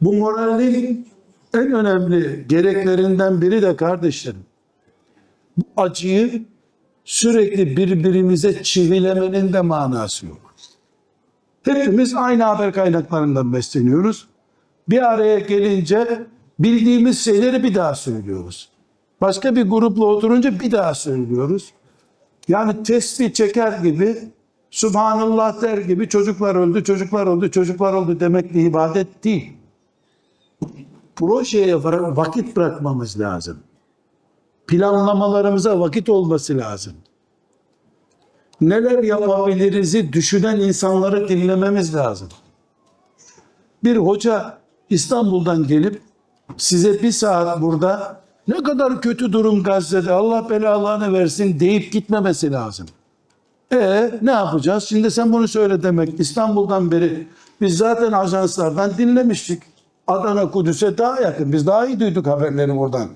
Bu moralin en önemli gereklerinden biri de kardeşlerim. Bu acıyı sürekli birbirimize çivilemenin de manası yok. Hepimiz aynı haber kaynaklarından besleniyoruz. Bir araya gelince bildiğimiz şeyleri bir daha söylüyoruz. Başka bir grupla oturunca bir daha söylüyoruz. Yani tesbih çeker gibi, Subhanallah der gibi çocuklar öldü, çocuklar öldü, çocuklar öldü demek ibadet değil. Projeye vakit bırakmamız lazım. Planlamalarımıza vakit olması lazım. Neler yapabiliriz'i düşünen insanları dinlememiz lazım. Bir hoca İstanbul'dan gelip size bir saat burada ne kadar kötü durum Gazze'de Allah belalarını versin deyip gitmemesi lazım. E ne yapacağız? Şimdi sen bunu söyle demek. İstanbul'dan beri biz zaten ajanslardan dinlemiştik. Adana Kudüs'e daha yakın. Biz daha iyi duyduk haberleri buradan.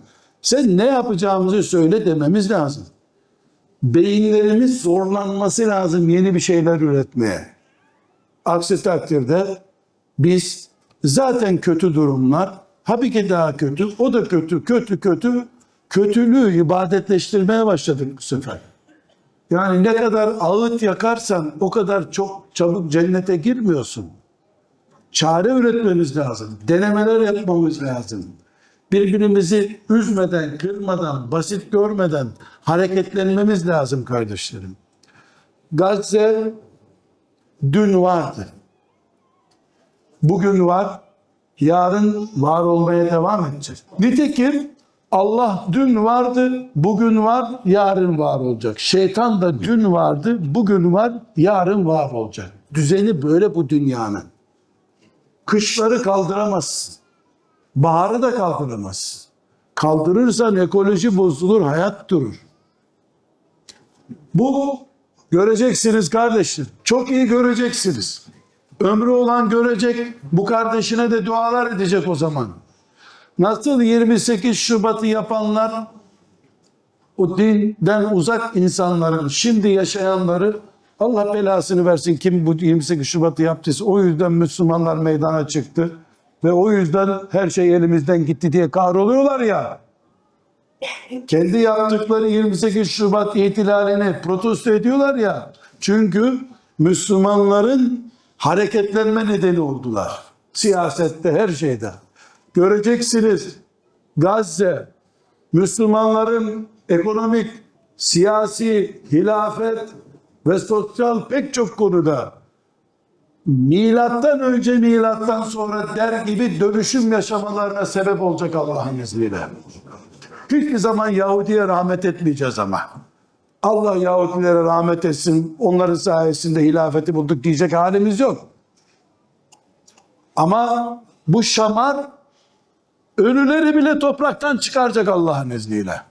Sen ne yapacağımızı söyle dememiz lazım. Beyinlerimiz zorlanması lazım yeni bir şeyler üretmeye. Aksi takdirde biz zaten kötü durumlar, habiki daha kötü, o da kötü, kötü, kötü, kötülüğü ibadetleştirmeye başladık bu sefer. Yani ne kadar ağıt yakarsan o kadar çok çabuk cennete girmiyorsun. Çare üretmemiz lazım. Denemeler yapmamız lazım. Birbirimizi üzmeden, kırmadan, basit görmeden hareketlenmemiz lazım kardeşlerim. Gazze dün vardı. Bugün var, yarın var olmaya devam edecek. Nitekim Allah dün vardı, bugün var, yarın var olacak. Şeytan da dün vardı, bugün var, yarın var olacak. Düzeni böyle bu dünyanın. Kışları kaldıramazsın. Baharı da kaldıramazsın. Kaldırırsan ekoloji bozulur, hayat durur. Bu göreceksiniz kardeşler. Çok iyi göreceksiniz. Ömrü olan görecek, bu kardeşine de dualar edecek o zaman. Nasıl 28 Şubat'ı yapanlar o dinden uzak insanların şimdi yaşayanları Allah belasını versin kim bu 28 Şubat'ı yaptıysa o yüzden Müslümanlar meydana çıktı ve o yüzden her şey elimizden gitti diye kahroluyorlar ya. Kendi yaptıkları 28 Şubat ihtilalini protesto ediyorlar ya. Çünkü Müslümanların hareketlenme nedeni oldular. Siyasette her şeyde. Göreceksiniz Gazze Müslümanların ekonomik, siyasi, hilafet ve sosyal pek çok konuda milattan önce milattan sonra der gibi dönüşüm yaşamalarına sebep olacak Allah'ın izniyle. Hiçbir zaman Yahudi'ye rahmet etmeyeceğiz ama. Allah Yahudilere rahmet etsin, onların sayesinde hilafeti bulduk diyecek halimiz yok. Ama bu şamar ölüleri bile topraktan çıkaracak Allah'ın izniyle.